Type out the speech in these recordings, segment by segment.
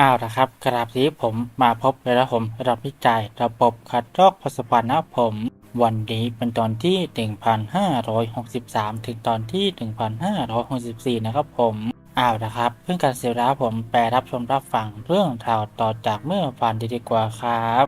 อ้าวนะครับกราบนี้ผมมาพบเลยแล้วผมระดับวิจัยระบบคัดลอกพัสดุนะผม วันนี้เป็นตอนที่ 1563 ถึงตอนที่ 1564 นะครับผมอ้าวนะครับ เพื่อการเสียเวลาผมแปลรับชมรับฟังเรื่องราวต่อจากเมื่อวานดีดีกว่าครับ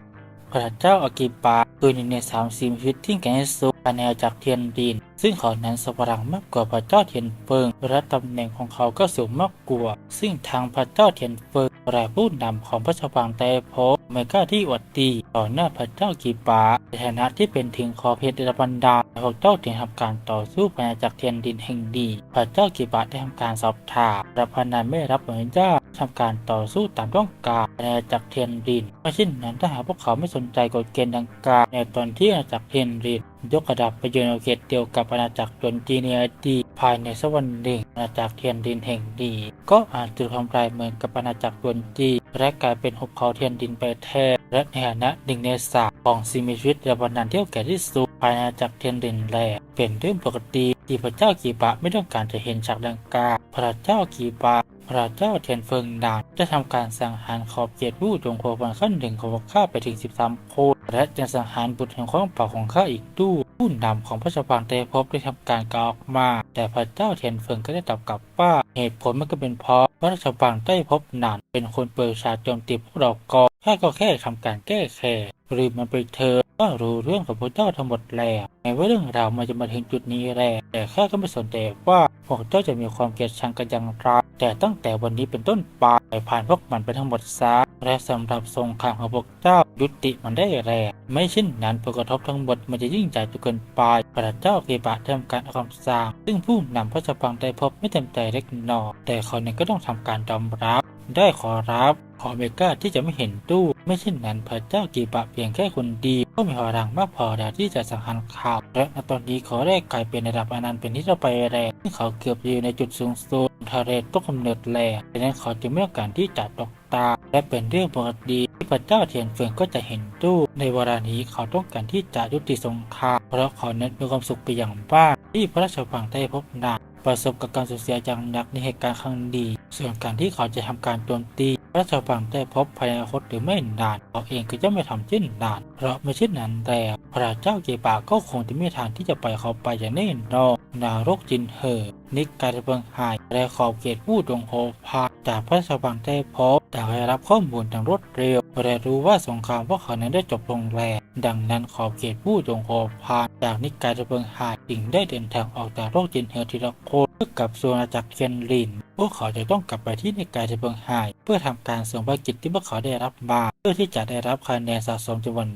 พระเจ้าอากิปา คือหนึ่งในสามสิบชีวิตที่แก่งสุดภายในอาณาจักรเทียนดิน ซึ่งเขานั้นสวรังมากกว่าพระเจ้าเทียนเฟิงและตำแหน่งของเขาก็สูงมากกว่าซึ่งทางพระเจ้าเทียนเฟิงและผู้นำของพระชวังไต้พบไม่กล้าที่อวดดีต่อหน้าพระเจ้ากีปาในฐานะที่เป็นถึงขอเพชรในบรรดาพระเจ้าถึงทำการต่อสู้ภายในอาจักรเทียนดินแห่งดี พระเจ้ากีปาได้ทำการสอบถามและพนันไม่รับอนุญาต ทำการต่อสู้ตามต้องการในอาณาจักรเทียนดินไม่เช่นนั้นถ้าหากพวกเขาไม่สนใจกฎเกณฑ์ดังกล่าวในตอนที่อาณาจักรเทียนดินยกระดับไปอยู่ในเขตเดียวกับอาณาจักรยนจีเนในอดีภายในสวรรค์หนึ่งอาณาจักรเทียนดินแห่งดีก็อาจถูกทำลายเหมือนกับอาณาจักรยนจีและกลายเป็นหุบเขาเทียนดินไปแทนและในฐานะหนึ่งในสามของสิ่งมีชีวิตระบันดาลเที่ยวแก่ที่สุดภายในอาณาจักรเทียนดินแลเป็นเรื่องปกติที่พระเจ้ากีบะไม่ต้องการจะเห็นฉากดังกล่าวพระเจ้ากีบะ พระเจ้าเทียนเฟิงนานได้ทำการสังหารขอบเขตผู้จงโควันขั้นหนึ่งของข้าไปถึง 13คนและจะสังหารบุตรแห่งของเป่าของข้าอีกด้วยผู้นำของพระชวังเตภพได้ทำการกล่าวออกมา แต่พระเจ้าเทียนเฟิงก็ได้ตอบกลับว่าเหตุผลมันก็เป็นเพราะพระราชวังใต้ภพนานเป็นคนเปิดฉากโจมตีพวกเราก่อน ข้าก็แค่ทำการแก้แค้นหรือมันไปเธอก็รู้เรื่องของพระเจ้าทั้งหมดแล้วแม้ว่าเรื่องราวมันจะมาถึงจุดนี้แล้วแต่ข้าก็ไม่สนใจว่าพวกเจ้าจะมีความเกลียดชังกันอย่างไรแต่ตั้งแต่วันนี้เป็นต้นไปผ่านพวกมันไปทั้งหมดซะและสำหรับสงครามของพวกเจ้ายุติมันได้แล้วไม่เช่นนั้นผลกระทบทั้งหมดมันจะยิ่งใหญ่จนเกินไปพระเจ้าเกบะทำการออกคำสั่งซึ่งผู้นำพระชพังได้พบไม่เต็มใจเล็กน้อยแต่เขาเนี่ยก็ต้องทำการยอมรับ ได้ขอรับขอเมกาที่จะไม่เห็นตู้ ไม่เช่นนั้นพระเจ้ากีบะเพียงแค่คนดี ก็มีพลังมากพอแล้วที่จะสังหารข่าวและณตอนนี้เขาได้กลายเป็นระดับอนันต์เป็นที่เราไปแรงที่เขาเกือบอยู่ในจุดสูงสุดทะเลต้นกำเนิดแรงดังนั้นเขาจึงไม่ต้องการที่จะตกตา และเป็นเรื่องปกติที่พระเจ้าเทียนเฟิงก็จะเห็นตู้ ในเวลานี้เขาต้องการที่จะยุติสงครามเพราะเขานั้นมีความสุขไปอย่างมาที่พระราชวังได้พบนาง ประสบกับการสูญเสียอย่างหนักในเหตุการณ์ครั้งดี ส่วนการที่เขาจะทำการโจมตีพระราชวังได้พบภายในอนาคตหรือไม่นานเขาเองก็จะไม่ทำเช่นนั้น เพราะไม่เช่นนั้นแต่พระเจ้าเกปาก็คงจะไม่มีทางที่จะปล่อยเขาไปอย่างแน่นอนนารกจินเหอ นิกการเบิงหายและขอบเขตผู้จงโฮพาจากพระราชวังได้พบแต่ได้รับข้อมูลอย่างรวดเร็วและรู้ว่าสงครามพวกเขานั้นได้จบลงแล้วดังนั้นขอบเขตผู้จงโฮพาจากนิกายเบิงหายจึงได้เดินทางออกจากโลกจินเหอทีละคนเพื่อกลับสู่อาณาจักรเคียนลินพวกเขาจะต้องกลับไปที่นิกายเบิงหาย เพื่อทำการส่งภารกิจที่พวกเขาได้รับมาเพื่อที่จะได้รับคะแนนสะสมจำนวน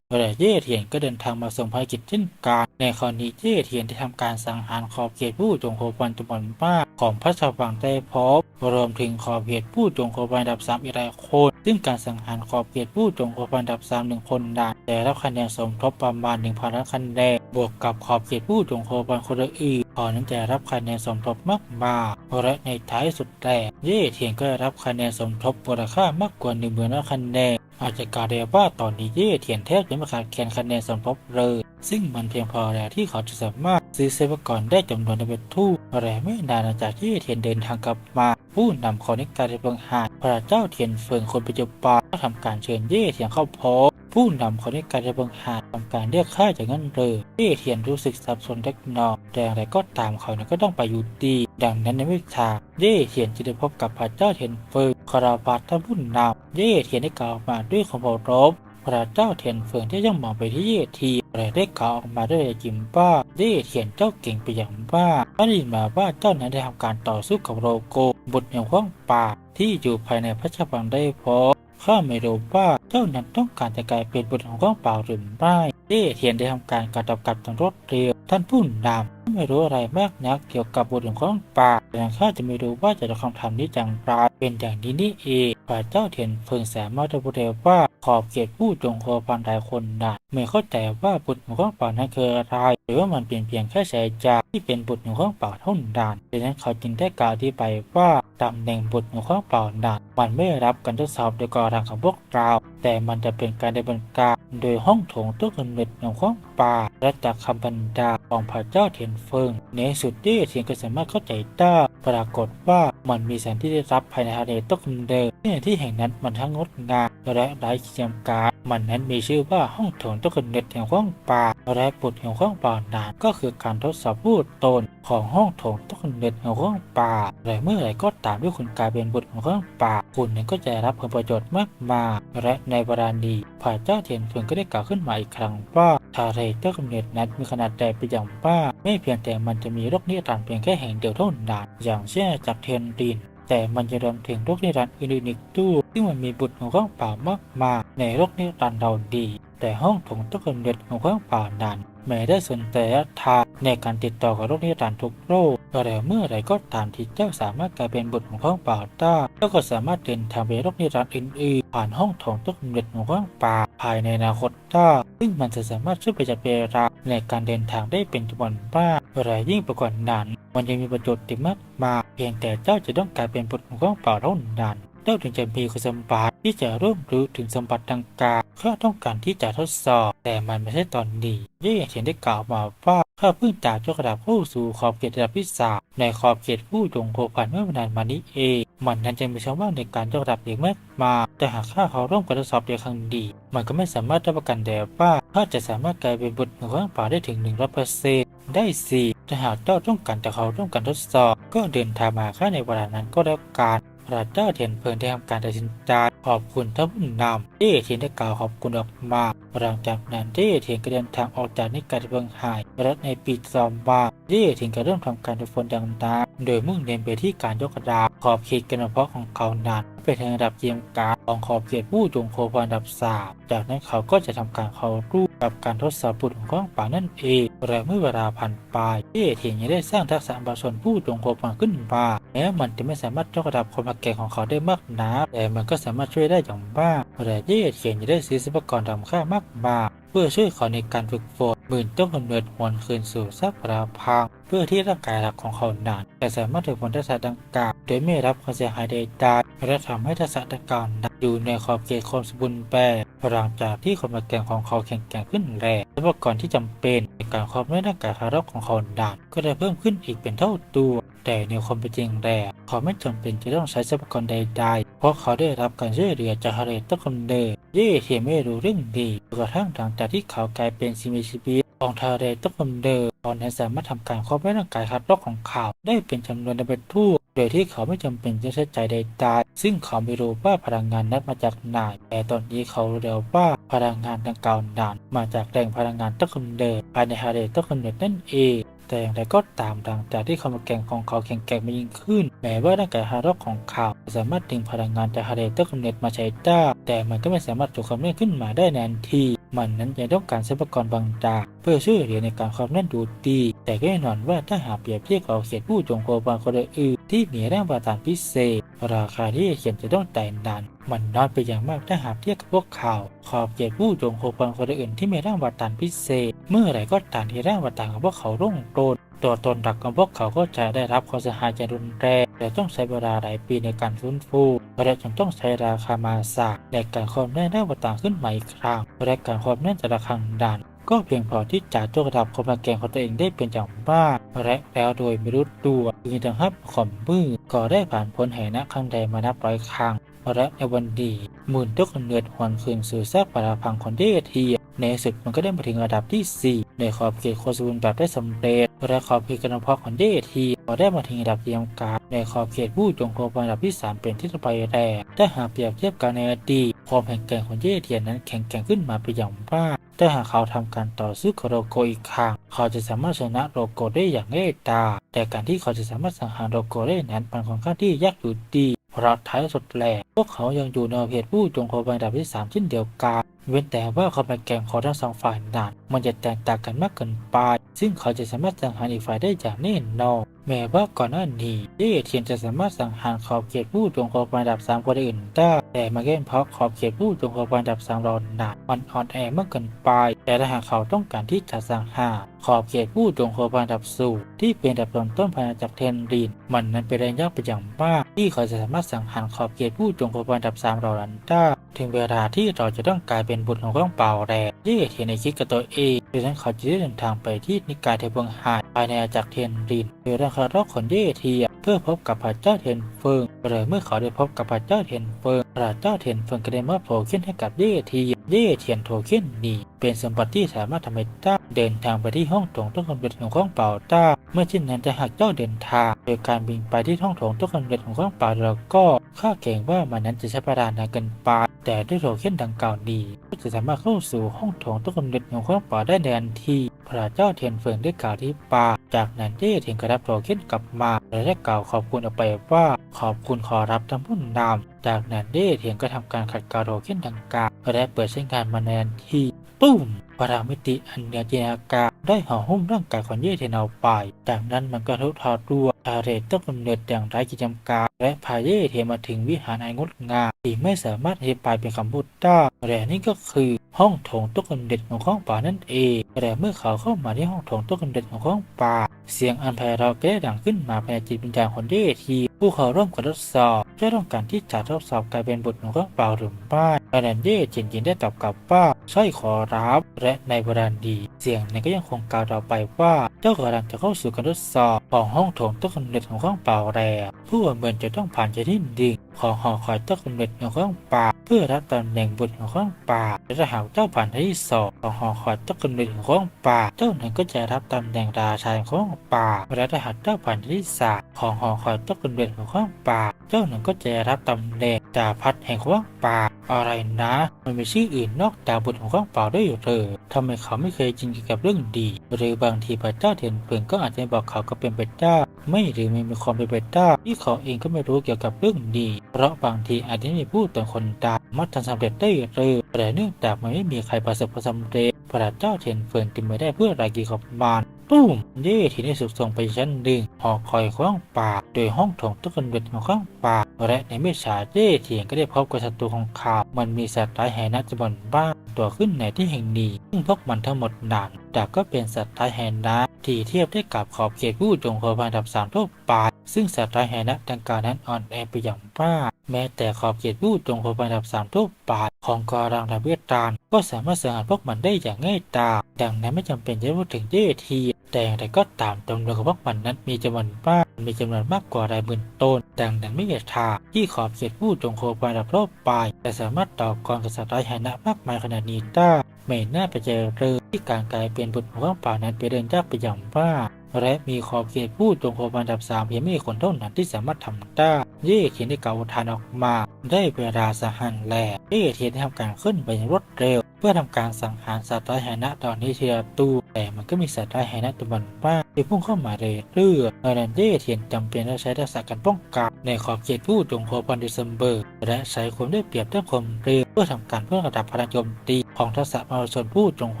มากและเย่เทียนก็เดินทางมาส่งภารกิจเช่นกันในคราวนี้เย่เทียนได้ทำการสังหารขอบเขตผู้จงโฮปันจำนวนมากของพระชวังได้พบรวมถึงขอบเขตผู้จงโฮปันอันดับสามอีกหลายคน ซึ่งการสังหารขอบเขตผู้จงโฮปันอันดับสามหนึ่งคนนั้นได้รับคะแนนสมทบประมาณ1,000ล้านคะแนนบวกกับขอบเขตผู้จงโฮปันคนอื่นขอนั้นจะรับคะแนนสมทบมากมากและในท้ายสุดแต่เย่เทียนก็ได้รับคะแนนสมทบมูลค่ามากกว่า1 0 0 0 0ล้านคะแนนอาจจะกล่าวได้ว่าตอนนี้เย่เทียนแทบจะไม่ขาดแคลนคะแนนสมทบเลย ซึ่งมันเพียงพอแล้วที่เขาจะสามารถซื้อเซฟกรได้จำนวนเป็นทู่และไม่นานหลังจากที่เทียนเดินทางกลับมาผู้นำของนิกายเบิงหานพระเจ้าเทียนเฟิงคนปัจจุบันก็ทำการเชิญเย่เทียนเข้าพบผู้นำของนิกายเบิงหานทำการเรียกค่าจากเงินเลยเย่เทียนรู้สึกสับสนเล็กน้อยแต่อะไรก็ตามเขานั้นก็ต้องไปอยู่ดี ดังนั้นในวิชาเย่เทียนจะได้พบกับพระเจ้าเทียนเฟิงคาราบาตท่านผู้นำเย่เทียนได้กล่าวมาด้วยความเคารพ พระเจ้าเทียนเฟิงที่ยังมองไปที่เย่ทีและได้กล่าวออกมาด้วยจิมบ้าเย่เทียนเจ้าเก่งไปอย่างบ้าได้ยินมาว่าเจ้านั้นได้ทำการต่อสู้กับโรโกบุตรแห่งขว้างป่าที่อยู่ภายในพระชวังได้พบข้าไม่รู้ว่าเจ้านั้นต้องการจะกลายเป็นบุตรของขว้างป่าหรือไม่เย่เทียนได้ทำการกระตับกับตำรวจเร็วท่านผู้นำไม่รู้อะไรมากนักเกี่ยวกับบุตรของขว้างป่าแต่ข้าจะไม่รู้ว่าจะตอบคำถามนี้อย่างไรเป็นอย่างนี้นี่เอง พระเจ้าเทียนเฟิงสามารถระบุได้ว่าขอบเขตผู้จงโคพันหลายคนนะไม่เข้าใจว่าบุตรของข้างเปล่านั้นคืออะไรหรือว่ามันเป็นเพียงแค่สายจาที่เป็นบุตรของข้างเปล่าเท่านั้นดังนั้นเขาจึงได้กล่าวที่ไปว่าตำแหน่งบุตรของข้างเปล่านั้นมันไม่รับการทดสอบโดยกองทางของพวกเราแต่มันจะเป็นการดำเนินการโดยห้องโถงต้นกำเนิดของข้างป่าและจากคำบรรดาของพระเจ้าเทียนเฟิงในสุดที่เทียนก็สามารถเข้าใจได้ ปรากฏว่ามันมีแสงที่ได้รับภายในทะเลต้นกำเนิดที่ที่แห่งนั้นมันทั้งงดงามและไร้ขีดจำกัดมันนั้นมีชื่อว่าห้องโถงตกเนิดแห่งห้องป่าและบุดแห่งห้องป่านานก็คือการทดสอบพูดตน ของห้องโถงต้นกำเนิดแห่งห้องป่าและเมื่อไหร่ก็ตามที่คุณกลายเป็นบุตรของห้องป่า คุณนั้นก็จะรับผลประโยชน์มากมายและในเวลานี้พระเจ้าเทียนเพิงก็ได้กล่าวขึ้นมาอีกครั้งว่าทะเลต้นกำเนิดนั้นมีขนาดใหญ่เป็นอย่างมาไม่เพียงแต่มันจะมีโรคนิรันดร์เพียงแค่แห่งเดียวเท่านั้นอย่างเช่นจากเทียนดินแต่มันจะรวมถึงโรคนิรันดร์อื่นๆอีกด้วยซึ่งมันมีบุตรของข้างป่ามากมายในโรคนิรันดร์เราดี แต่ห้องโถงต้นกำเนิดของข้างป่านั้นแม้ได้สนใจทา ในการติดต่อกับโรคนิรันดร์ทุกโรคแต่เมื่อไรก็ตามที่เจ้าสามารถกลายเป็นบุตรของข้างป่าได้เจ้าก็สามารถเดินทางไปโรคนิรันดร์อื่นๆผ่านห้องถงต้นกเนิดของข้างป่าภายในอนาคตได้ซึ่งมันจะสามารถช่วยประหยัดเวลาในการเดินทางได้เป็นจำนวนมากและยิ่งไปกว่านั้นมันยังมีประโยชน์ที่มากมายเพียงแต่เจ้าจะต้องกลายเป็นบุตรของข้างป่าเท่านั้นเจ้าถึงจะมีคุณสมบัติที่จะร่วมรู้ถึงสมบัติดังกล่าวข้าต้องการที่จะทดสอบ แต่มันไม่ใช่ตอนนี้เย่เทียนได้กล่าวมาว่า ข้าเพิ่งจากยกระดับเข้สู่ขอบเขตระดับที่สามในขอบเขตผู้จงโคพันเมื่อไม่นานมานี้เอง มันนั้นจะมีช่องว่างในการยกระดับอีกมากมา แต่หากข้าเขาร่วมการทดสอบเดียวครั้งดี มันก็ไม่สามารถรับประกันได้ว่าข้าจะสามารถกลายเป็นบุตรของข้างป่าได้ถึงหนึ่งร้อยเปอร์เซ็นต์ได้สิแต่หากเจ้าต้องการจะเขาร่วมกันทดสอบ ก็เดินทางมาข้าในเวลานั้นก็แล้วกัน พระเจ้าเทียนเพิงได้ทำการตัดสินใจขอบคุณท่านผู้นำที่เทียนได้กล่าวขอบคุณออกมาหลังจากนั้นที่เทียนก็เดินทางออกจากนิกายเพิงหายรัฐในปีซอมบาที่เทียนก็เริ่มทำการฝึกฝนดังนั้นโดยมุ่งเน้นไปที่การยกระดับ ขอบเขตการเพาะของเขานั้นเป็นระดับเยี่ยมการของขอบเขตผู้จงโคพันดับสามจากนั้นเขาก็จะทำการเขารูปกับการทดสอบบุตรของข้งป่านั่นเองและเมื่อเวลาผ่านไปที่เทียนยังได้สร้างทักษะบาชนผู้จงโคพันขึ้นมาแม้มันจะไม่สามารถยกระดับความแก่ของเขาได้มากนักแต่มันก็สามารถช่วยได้อย่างมากและเย่เทียนยังได้ซื้อทรัพยากรทำค่ามากมาย พื่อช่วยเขาในการฝึกฝนหมื่นต้นกำเนิดหวนคืนสู่ซักปราพัง เพื่อที่ร่างกายหลักของเขานั้นจะสามารถถึงผลทักษะดังกล่าวโดยไม่รับความเสียหายใดๆและทำให้ทักษะดังกล่าวนั้นอยู่ในขอบเขตความสมบูรณ์แบบหลังจากที่ความแข็งของเขาแข็งแกร่งขึ้นแรงทรัพยากรที่จำเป็นในการความไม่ร่างกายทารกของเขานั้นก็ได้เพิ่มขึ้นอีกเป็นเท่าตัว แต่ในความเป็นจริงแล้วเขาไม่จำเป็นจะต้องใช้ทรัพยากรใดๆ ราะเขาได้รับการช่วยเหลือจากทะเลต้นกำเนิดเย่เทียไม่รู้เรื่องดีกระทั่งหลังจากที่เขากลายเป็นสิ่งมีชีวิของทะเลต้นกำเนิดตอนนั้นสามารถทำการครอบไว้ร่างกายคัดลอกของเขาได้เป็นจำนวนเป็นทั่วโดยที่เขาไม่จำเป็นจะใช้ใจใดๆซึ่งเขาไม่รู้ว่าพลังงานนั้นมาจากไหนแต่ตอนนี้เขารู้แล้วว่าพลังงานดังกล่าวนั้นมาจากแหล่งพลังงานต้นกำเนิดภายในทะเลต้นกำเนิดนั่นเอง แต่อย่างไรก็ตามหลังจากที่ความแข็งของเขาแข็งแกร่งมากยิ่งขึ้น แม้ว่าร่างกายฮาร็อกของเขาสามารถดึงพลังงานจากทะเลต้นกำเนิดมาใช้ได้แต่มันก็ไม่สามารถถูกความเล่นขึ้นมาได้ในทันที มันนั้นยังต้องการทรัพยากรบางอย่างเพื่อช่วยเหลือในการความเล่นดูดี แต่ก็แน่นอนว่าถ้าหากเปรียบเทียบกับเขตผู้จงโกบางคนอื่นที่มีแรงประทานพิเศษ ราคาที่เขียนจะต้องแต่นาน มันน้อยไปอย่างมากถ้าหากเทียบกับพวกเขา ขอบเขตผู้จงโคบางคนอื่นที่มีแรงประทานพิเศษ เมื่อไหร่ก็ตามที่แรงประทานของพวกเขารุ่งโรจน์ตัวตนหลักของพวกเขาก็จะได้รับความเสียหายอย่างรุนแรงแต่ต้องใช้เวลาหลายปีในการฟื้นฟูและจึงต้องใช้ราคามาสากในการความแน่นแรงประทานขึ้นใหม่อีกครั้งและการความแน่นแต่ละครั้งดันก็เพียงพอที่จะยกระดับความแข็งของตัวเองได้เป็นอย่างมากและแล้วโดยไม่รู้ตัวจึงทำให้ข่อมมือก็ได้ผ่านพ้นแห่นักครั้งใดมานับร้อยครั้ง และในวันดีหมื่นต้นกำเนิดหวนคืนสู่ซากปราพังของเดทีในสุดมันก็ได้มาถึงระดับที่ 4 ในขอบเขตโคสบูนแบบได้สำเร็จและขอบเขตการเพาะของเดทีก็ได้มาถึงระดับเยี่ยมการในขอบเขตผู้จงโคบระดับที่ 3 เป็นที่ไปแรกถ้าหากเปรียบเทียบกันในอดีตความแข็งแกร่งของเดทีนั้นแข็งแกร่งขึ้นมาเป็นอย่างมากถ้าหากเขาทำการต่อสู้กับโรโกอีกครั้งเขาจะสามารถชนะโรโกได้อย่างง่ายดายแต่การที่เขาจะสามารถสังหารโรโกได้นั้นมันค่อนข้างที่ยากอยู่ดี เพราะท้ายสุดแหลกพวกเขายังอยู่ในเภทผู้จงโคบระดับที่ 3 เช่นเดียวกัน เว้นแต่ว่าความแข็งของทั้งสองฝ่ายนั้นมันจะแตกต่างกันมากเกินไป ซึ่งเขาจะสามารถสังหารอีกฝ่ายได้อย่างแน่นอนแม้ว่าก่อนหน้านี้เย่เทียนจะสามารถสังหารขอบเขตผู้จงโคบระดับสามคนอื่นได้แต่มาแก้เพราะขอบเขตผู้จงโคบระดับสามเราหนามันอ่อนแอมากเกินไป แต่ถ้าหากเขาต้องการที่จะสังหาร ขอบเขตผู้จงโคบานดับสูงที่เป็นอันดับต้นภายในจากรเทนรินมันนั้นเป็นแรงยากไปนอย่างมาก ที่เขาจะสามารถสังหารขอบเขตผู้จงโคบานดับสามเราลันได้ถึงเวลาที่เราจะต้องกลายเป็นบุตรของข้องเปล่าแรงที่เทียนในคิดกับตัวเองดังนั้นเขาจะได้เดินทางไปที่นิกายเทพวงหาดภายในอาณาจักรเทนรินโดยร่างคารอกของเย่เทียเพื่อพบกับพระเจ้าเทนเฟิงเลยเมื่อเขาได้พบกับพระเจ้าเทนเฟิงพระเจ้าเทนเฟิงก็ได้มอบโทเค็นให้กับเย่เทีย เย่เทียนโทเค็นนี้เป็นสมบัติที่สามารถทำให้เจ้าเดินทางไปที่ห้องโถงต้นกำเนิดของข้องเป่าเจ้าเมื่อเช่นนั้นจะหากเจ้าเดินทาง โดยการบินไปที่ห้องโถงต้นกำเนิดของข้องเป่าแล้วก็ข้าเกรงว่ามันนั้นจะใช้เวลานานเกินไปแต่ด้วยโทเค็นดังกล่าวนี้ก็จะสามารถเข้าสู่ห้องโถงต้นกำเนิดของข้องเป่าได้ในทันทีพระเจ้าเทียนเฟิงได้กล่าวที่ปาจากนั้นเย่เทียนก็รับโทเค็นกลับมาและได้กล่าวขอบคุณออกไปว่าขอบคุณขอรับทั้งผู้นำจากนั้นเดเทียนก็ทำการขัดเกลาโทเค็นดังกล่าว และเปิดใช้งานมาในทันที่ปุ้มพลังมิติอันเหนือจินตนาการได้ห่อหุ้มร่างกายของเย่เทนเอาไป จากนั้นมันก็ทุทอตัวพาเรตต้องกำเนิดอย่างไร้กิจจำกัดและพาเย่เทมาถึงวิหารอันงดงามที่ไม่สามารถอธิบายเป็นคำพูดได้และนี่ก็คือห้องโถงต้นกำเนิดของข้องป่านั่นเองแต่เมื่อเขาเข้ามาที่ห้องโถงต้นกำเนิดของข้องป่า เสียงอันไพเราะก็ได้ดังขึ้นมาภายในจิตวิญญาณของเดที ผู้เขาร่วมกันทดสอบจะต้องการที่จะทดสอบกลายเป็นบทของข้องเปล่าหรือไม่และนันเดจินจินได้ตอบกลับว่าใช่ขอรับ และในเวลาดี เสียงนั้นก็ยังคงกล่าวต่อไปว่า เจ้ากำลังจะเข้าสู่การทดสอบของห้องโถงต้นกำเนิดของข้องเปล่าแล้วผู้เหมือนจะต้องผ่านจากที่ดิ่งของหอคอยต้นกำเนิดของข้องป่าเพื่อรับตำแหน่งบุตรของข้องป่าและถ้าหากเจ้าผ่านที่สองของหอคอยต้นกำเนิดของข้องป่าเจ้านั้นก็จะรับตำแหน่งราชาของข้องป่าและถ้าหากเจ้าผ่านที่สามของหอคอยต้นกำเนิดของข้องป่า เจ้าหนั้นก็จะรับตำแหน่งจ่าพัดแห่งข้องป่า อะไรนะ มันมีชื่ออื่นนอกจากบุตรของข้องป่าด้วยเหรอทำไมเขาไม่เคยจริงเกี่ยวกับเรื่องดี หรือบางทีพระเจ้าเทียนเพิงก็อาจจะบอกเขาก็เป็นไปได้ไม่หรือไม่มีความเป็นไปได้ที่เขาเองก็ไม่รู้เกี่ยวกับเรื่องดี เพราะบางทีอาจจะมีผู้ต่างคนตามักทำสำเร็จได้เร็วแต่เนื่องจากมันไม่มีใครประสบความสำเร็จพระเจ้าเทียนเฟิงจึงไม่ได้เพื่อรายกีของมา รปุ้มเย่ทีนี้สุกส่งไปชั้นหนึ่งหอคอยข้างป่า โดยห้องถงต้นกำเนิดของข้างป่า และในเมื่อชาเย่เทียนก็ได้พบกับศัตรูของเขามันมีสัตว์ร้ายแห่นักจำนวนบ้าตัวขึ้นในที่แห่งนี้ซึ่งพวกมันทั้งหมดนั้นแต่ก็เป็นสัตว์ร้ายแห่นะที่เทียบได้กับขอบเขตผู้จงโคพันดับสามทั่วไปซึ่งสัตว์ร้ายแห่นะดังกล่าวนั้นอ่อนแอไปอย่างมาก แม้แต่ขอบเขตผู้จงโคพันดับสามทั่วไปของกอรังดาเวียตานก็สามารถสังหารพวกมันได้อย่างง่ายดายดังนั้นไม่จำเป็นจะพูดถึงเยที แต่อย่างไรก็ตามจำนวนของพวกมันนั้นมีจำนวนมากมีจำนวนมากกว่ารายหมื่นต้น ดังนั้นไม่มีทางที่ขอบเขตผู้จงโคพันดับรอบไปจะสามารถต่อกรกับสัตว์ร้ายแห่นะมากมายขนาดนี้ได้ไม่น่าไปเจอเรือที่การกลายเป็นบุตรของป่านั้นเป็นเรื่องยากไปอย่างมาก และมีขอบเขตผู้จงโคบันดับสามเพียงไม่กี่คนเท่านั้นที่สามารถทำได้เย่เทียนได้กล่าทานออกมา ได้เวลาสหันแลเย่เทียนได้ทำการขึ้นไปอย่างรวดเร็ว เพื่อทำการสังหารสัตว์ร้ายแหนะตอนนี้เทียตูแต่มันก็มีสัตว์ร้ายแหนะตัวมันมากที่พุ่งเข้ามาเรื่อยๆดังนั้นเย่เทียนจำเป็นต้องใช้ทักษะการป้องกันในขอบเขตผู้จงโคบันดิซัมเบอร์และใช้ความได้เปรียบด้วยความเร็ว เพื่อทำการเพิ่มระดับพลังโจมตีของทักษะมารชนผู้จงโค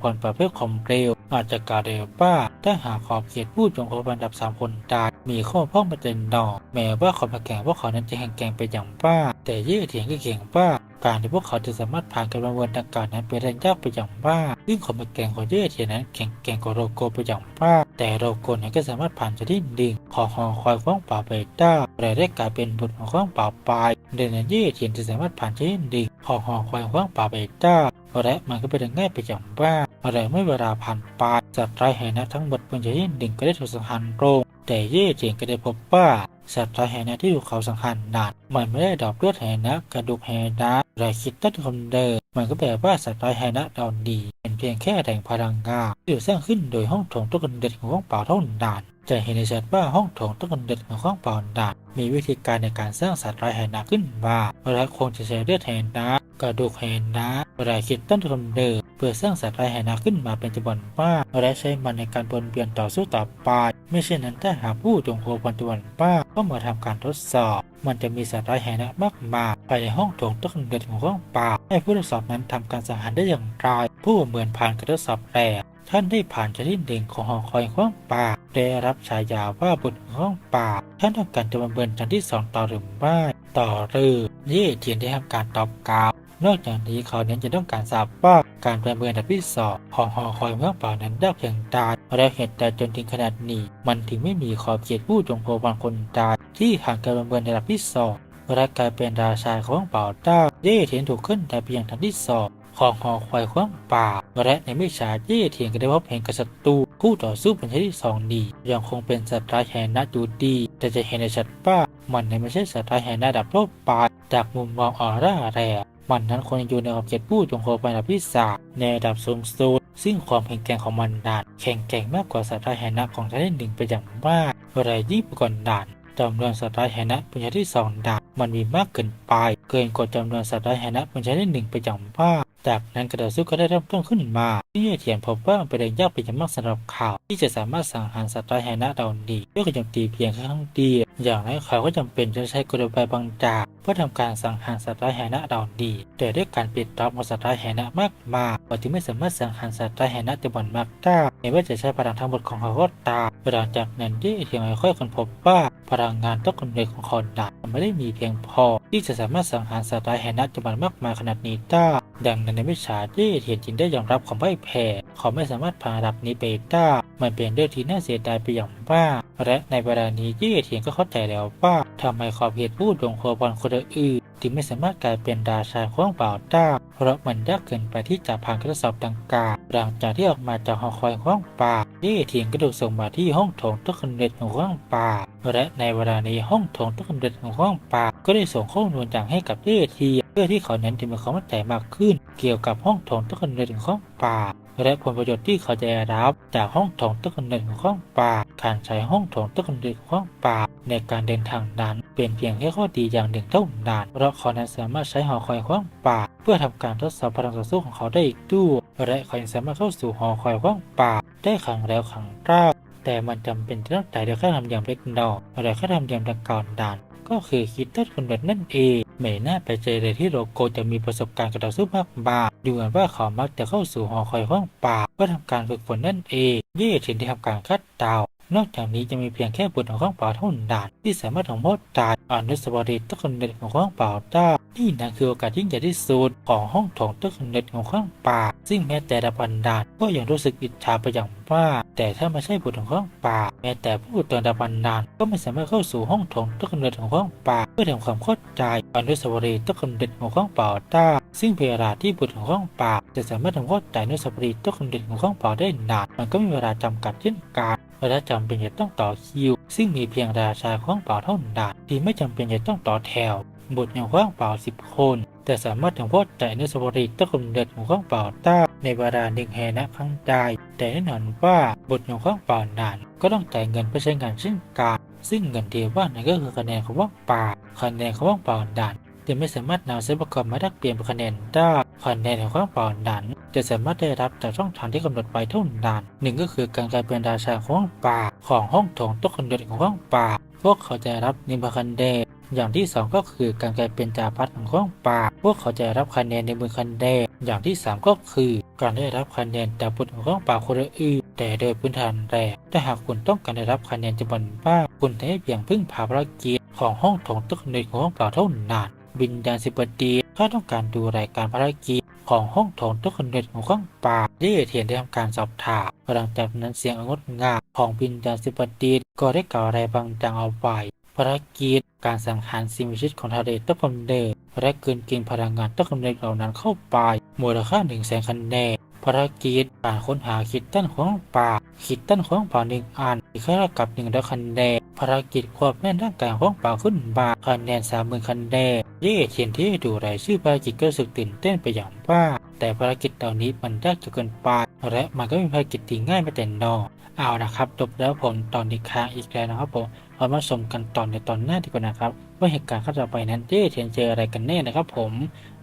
พรประเภทความเร็วอาจจะกล่าวได้ว่าถ้าหากขอบเขตผู้จงโคบันดับสามคนตายมีข้อพ้องประเด็นนอแม้ว่าความแข่งพวกเขานั้นจะแข่งแกร่งไปอย่างบ้าแต่เย่เถียงก็เก่งว่าการที่พวกเขาจะสามารถผ่านการประเมินดังกล่าวนั้นเป็นเรื่องยากไปอย่างมาซึ่งความแข่งของเย่เทียนนั้นแข่งแกร่งกว่าโรโกไปอย่างมา แต่โรากนั้ก็สามารถผ่านจากที่ดิ่งของหอคอยขว้างป่าไปได้แต่ได้กลายเป็นบุตรของขว้างป่าไปเดนนั้นเย่เทียนจะสามารถผ่านจากที่ดิ่งของหอคอยขว้างป่าไปได้และมันก็เป็นง่ายไปอย่างมาอะไรเมื่อเวลาผ่านไปสัตว์ร้ายแห่นะทั้งหมดบนจากที่ดิ่งก็ได้ถูกสังหารลงแต่เย่เทียนก็ได้พบว่า สัตว์ร้ายแห่นะที่ถูกเขาสังหารนั้นมันไม่ได้ดอกเลือดแห่นะกระดูกแหนะและคิดตั้งคนเดิมมันก็แปลว่าสัตว์ร้ายแห่นะเหล่านี้เป็นเพียงแค่แหล่งพลังงานที่ถูกสร้างขึ้นโดยห้องโถงต้นเนิดของห้องเปล่าเท่านั้นจะเห็นในชัดว่าห้องโถงต้นเนิดของห้องเปล่านั้นมีวิธีการในการสร้างสัตว์ร้ายแห่นะขึ้นมาและคงจะใช้เลือดแห่นะกระดูกแหนะและคิดต้นกำเนิด เพื่อสร้างสัตว์ร้ายแห่นะขึ้นมาเป็นจำนวนมากและใช้มันในการวนเวียนต่อสู้ต่อไป ไม่เช่นนั้นถ้าหากผู้จงโควันจำนวนมากก็มาทำการทดสอบ มันจะมีสัตว์ร้ายแห่นะมากมายภายในห้องโถงต้นกำเนิดของห้องป่าให้ผู้ทดสอบนั้นทำการสังหารได้อย่างไรผู้เหมือนผ่านการทดสอบแรกท่านได้ผ่านจากที่หนึ่งของหอคอยข้างป่าได้รับฉายาว่าบุตรของข้างป่าท่านต้องการจะมาเบินชั้นที่สองต่อหรือไม่ต่อหรือเย่เทียนได้ทำการตอบกล่าว นอกจากนี้เขาเน้นจะต้องการทราบว่าการประเมินอันดับที่สองของหอคอยเมืองเปล่านั้นยากเพียงใดและเหตุใดจนถึงขนาดนี้ มันถึงไม่มีขอบเขตผู้จงโพวันคนใดที่ผ่านการประเมินอันดับที่สองและกลายเป็นราชาของเป่าเต้าเย่เทียนถูกขึ้นแต่เพียงทันที่สองของหอคอยขว้างป่า และในไม่ช้าเย่เทียนก็ได้พบเห็นกับศัตรูคู่ต่อสู้เป็นชนิดที่สองนี้ยังคงเป็นสัตว์ร้ายแห่งนัดอยู่ดี แต่จะเห็นในชัดว่ามันนั้นไม่ใช่สัตว์ร้ายแห่งระดับโลกปาจากมุมมองออร่าแร มันนั้นควรอยู่ในขอบเขตผู้จงโคไป็นระดับที่สามในระดับสูงสุดซึ่งความแข็งแกร่งของมันดานแข็งแกร่งมากกว่าสัตว์ร้ายแหนะของชาติหนึ่งไปอย่างมากอะไรยิ่งไปกว่าด่านจำนวนสัตว์ร้ายแหนะเป็นชาติที่สองดานมันมีมากเกินไป เกินกว่าจำนวนสัตว์ร้ายแหนะเป็นชนิดหนึ่งไปอย่างมาก จากนั้นกระดดสู้ก็ได้เริ่มต้นขึ้นมาที่เทียนพบว่ามันเป็นเรื่องยากเป็นอย่างมากสำหรับเขาที่จะสามารถสังหารสัตว์ร้ายแห่งนักเราดีด้วยการโจมตีเพียงครั้งเดียวอย่างนั้นเขาก็จำเป็นจะใช้กลอุบายบางจากเพื่อทำการสังหารสัตว์ร้ายแห่งนักเราดีแต่ด้วยการปิดรับของสัตว์ร้ายแหนักมากมายเขาจึงไม่สามารถสังหารสัตว์ร้ายแหนักจำนวนมากได้ไม่ว่าจะใช้พลังทั้งหมดของเขาก็ตามหลังจากนั้นที่เทียนค่อยๆค้นพบว่าพลังงานต้นกำเนิดของเขาดับมันไม่ได้มีเพียงพอ ที่จะสามารถสังหารสัตว์ร้ายแหนักจำนวนมากมายขนาดนี้ได้ ดังนั้นในวิชาที่เทียนจินได้ยอมรับความพ่ายแพ้เขาไม่สามารถผ่านระดับนี้ไปได้มันเป็นเรื่องที่น่าเสียดายไปอย่างมากและในเวลานี้ยี่เทียนก็เข้าใจแล้วว่าทำไมขอบเขตผู้ดวงโคบอลคนอื่นที่ไม่สามารถกลายเป็นราชาของเปล่าได้เพราะมันยากเกินไปที่จะผ่านการสอบดังกล่าวหลังจากที่ออกมาจากหอคอยของป่ายี่เทียนก็ถูกส่งมาที่ห้องโถงต้นกำเนิดของห้องป่าและในเวลานี้ห้องโถงต้นกำเนิดของห้องป่า ก็ได้ส่งข้อมูลอย่างให้กับยี่เทีเพื่อที่เขานั้นจะมีความมั่นใจมากขึ้น เกี่ยวกับห้องโถงต้นกำเนิดของห้องป่า และผลประโยชน์ที่เขาจะได้รับ จากห้องโถงต้นกำเนิดของห้องป่า การใช้ห้องโถงต้นกำเนิดของห้องป่า ในการเดินทางนั้นเป็นเพียงแค่ข้อดีอย่างหนึ่งเท่านั้นเพราะเขานั้นสามารถใช้หอคอยห้องป่า เพื่อทำการทดสอบพลังต่อสู้ของเขาได้อีกด้วยและเขายังสามารถเข้าสู่หอคอยห้องป่า ได้ครั้งแล้วครั้งเล่าแต่มันจำเป็นจะต้องจ่ายโดยค่าธรรมเนียมเล็กน้อยและค่าธรรมเนียมดังกล่าวนั้น ก็คือคิดตัดคนเดินนั่นเองไม่น่าไปเจอเลยที่โรโกจะมีประสบการณ์กับต่อสู้มากมายดูเหมือนว่าเขามักจะเข้าสู่หอคอยห้องป่าเพื่อทำการฝึกฝนนั่นเองเย่ถินที่ทำการคัดดาว นอกจากนี้จะมีเพียงแค่บุตรของข้องเปล่าเท่านั้นที่สามารถของโมดตายอนุสาวรีย์ต้นกำเนิดของข้องเปล่าได้นี่นั่นคือโอกาสยิ่งใหญ่ที่สุดของห้องถงต้นกำเนิดของข้องป่า ซึ่งแม้แต่ละบันดาลก็ยังรู้สึกอิจฉาไปอย่างมากแต่ถ้าไม่ใช่บุตรของข้องป่า แม้แต่ผู้ตระบันดาลก็ไม่สามารถเข้าสู่ห้องถงต้นกำเนิดของข้องป่า เพื่อทำความเข้าใจอนุสาวรีย์ต้นกำเนิดของข้องป่าได้ซึ่งเวลาที่บุตรของข้องป่า จะสามารถทำเข้าใจอนุสาวรีย์ต้นกำเนิดของข้องป่าได้นานมันก็มีเวลาจำกัดเช่นกัน และจำเป็นจะต้องต่อคิว ซึ่งมีเพียงราชาของเป่าเท่านั้นที่ไม่จำเป็นจะต้องต่อแถวบุตรอย่างข้างเป่าสิบคน แต่สามารถถึงพอใจอนุสาวรีย์ต้นกำเนิดของข้างเป่าได้ในเวลาหนึ่งแห่นะครั้งใดแต่แน่นอนว่าบุตรอย่างข้างเป่านั้นก็ต้องจ่ายเงินเพื่อใช้งานเช่นกันซึ่งเงินที่ว่านั่นก็คือคะแนนของว่างป่าคะแนนของว่างเป่านั้นจะไม่สามารถนำเส้นประกอบมาดักเปลี่ยนเป็นคะแนนได้คะแนนของข้างเป่านั้น จะสามารถได้รับจากช่องทางที่กำหนดไว้เท่านั้นหนึ่งก็คือการกลายเป็นราชาของห้องป่าของห้องโถงต้นกำเนิดของห้องป่า พวกเขาจะรับนิมพคะแนนอย่างที่ 2 ก็คือการกลายเป็นจ่าพัดของห้องป่า พวกเขาจะรับคะแนนในมือคะแนนอย่างที่ 3 ก็คือ การได้รับคะแนนจากบุตรของห้องป่าคนอื่นแต่โดยพื้นฐานแรกถ้าหากคุณต้องการได้รับคะแนนจำนวนมากคุณจะให้เพียงพึ่งพาภารกิจของห้องโถงต้นกำเนิดของห้องป่าเท่านั้นบินดาลสิบดีถ้าต้องการดูรายการภารกิจ ของห้องโถงทุกคนเด็ดของข้างป่าที่เทียนได้ทำการสอบถามหลังจากนั้นเสียงองดงามของบินจาลสิบตีก็ได้กล่าวอะไรบางอย่างเอาไว้ภารกิจการสังหารสิ่งมีชีวิตของทะเลต้นกำเนิดและเกินกินพลังงานต้นกำเนิดเหล่านั้นเข้าไปมูลค่าหนึ่งแสนคะแนน ภารกิจการค้นหาคิดตั้นของป่าคิดตั้นของป่าหนึ่งอันที่ค่ากับหนึ่งดาวคะแนนภารกิจควบแม่นร่างกายของป่าขึ้นมาคะแนนสามหมื่นคะแนนเย่เทียนที่ดูรายชื่อภารกิจก็รู้สึกตื่นเต้นไปอย่างว่าแต่ภารกิจเหล่านี้มันยากจนเกินไปและมันก็มีภารกิจที่ง่ายไม่แต่นอเอานะครับจบแล้วผมตอนนี้ค้างอีกแล้วนะครับผมเรามาชมกันตอนในตอนหน้าดีกว่านะครับ ว่าเหตุการณ์ข้าต่อไปนั้นเย่เทียนเจออะไรกันแน่นะครับผม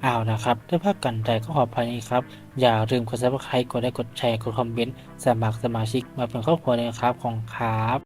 เอานะครับถ้าภาคกันใจก็ขออภัยนะครับ อย่าลืมกดซับสไครต์กดไลค์กดแชร์กดคอมเมนต์สมัครสมาชิกมาเป็นครอบครัวเลยนะครับของครับ